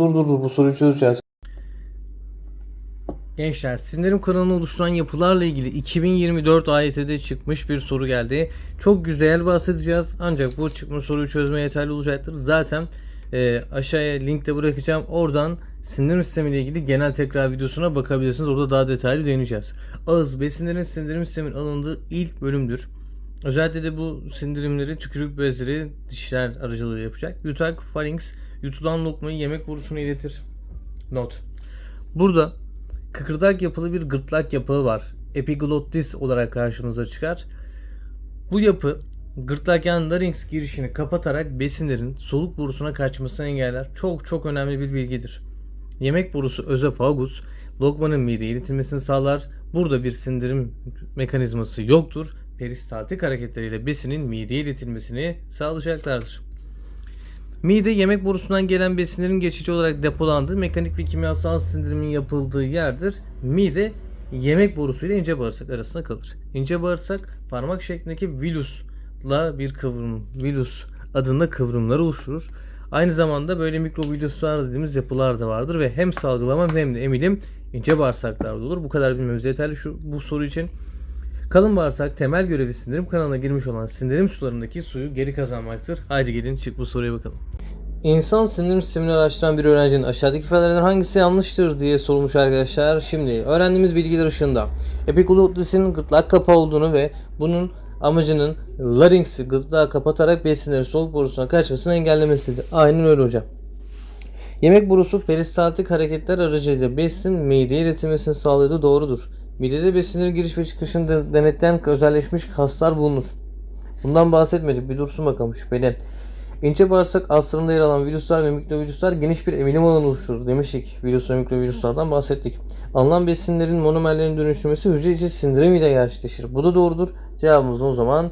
dur dur dur bu soruyu çözeceğiz. Gençler sindirim kanalını oluşturan yapılarla ilgili 2024 AYT'de çıkmış bir soru geldi. Çok güzel bahsedeceğiz ancak bu çıkmış soruyu çözmeye yeterli olacaktır. Zaten e, aşağıya linkte bırakacağım. Oradan sindirim sistemiyle ilgili genel tekrar videosuna bakabilirsiniz. Orada daha detaylı değineceğiz. Ağız besinlerin sindirim sistemin alındığı ilk bölümdür. Özellikle de bu sindirimleri tükürük bezleri dişler aracılığıyla yapacak. Yutak, pharynx, yutulan lokmayı yemek borusuna iletir. Not. Burada kıkırdak yapılı bir gırtlak yapağı var. Epiglottis olarak karşımıza çıkar. Bu yapı gırtlak yani larynx girişini kapatarak besinlerin soluk borusuna kaçmasını engeller. Çok çok önemli bir bilgidir. Yemek borusu özofagus lokmanın mideye iletilmesini sağlar. Burada bir sindirim mekanizması yoktur. Peristaltik hareketleriyle besinin mideye iletilmesini sağlayacaklardır. Mide yemek borusundan gelen besinlerin geçici olarak depolandığı mekanik ve kimyasal sindirimin yapıldığı yerdir. Mide yemek borusuyla ince bağırsak arasında kalır. İnce bağırsak parmak şeklindeki vilusla bir kıvrım, vilus adında kıvrımlar oluşturur. Aynı zamanda böyle mikrovilüsler dediğimiz yapılar da vardır ve hem salgılama hem de emilim ince bağırsaklarda olur. Bu kadar bilmemiz yeterli şu bu soru için. Kalın bağırsak temel görevi sindirim kanalına girmiş olan sindirim sularındaki suyu geri kazanmaktır. Haydi gelin çık bu soruya bakalım. İnsan sindirim sistemini araştıran bir öğrencinin aşağıdaki ifadelerden hangisi yanlıştır diye sorulmuş arkadaşlar. Şimdi öğrendiğimiz bilgiler ışığında epiglottisin gırtlak kapağı olduğunu ve bunun amacının larynx'i gırtlağı kapatarak besinlerin soluk borusuna kaçmasını engellemesidir. Aynen öyle hocam. Yemek borusu peristaltik hareketler aracılığıyla besin mideye iletilmesini sağladığı doğrudur. Midede besinlerin giriş ve çıkışını de- denetleyen özelleşmiş kaslar bulunur. Bundan bahsetmedik. Bir dursun bakalım şüpheli. İnce bağırsak asrında yer alan virüsler ve mikrovirüsler geniş bir emilim alanı oluşturur demiştik. Virüs ve mikrovirüslerden bahsettik. Alınan besinlerin monomerlerin dönüştürmesi hücre içi sindirim ile gerçekleşir. Bu da doğrudur. Cevabımız o zaman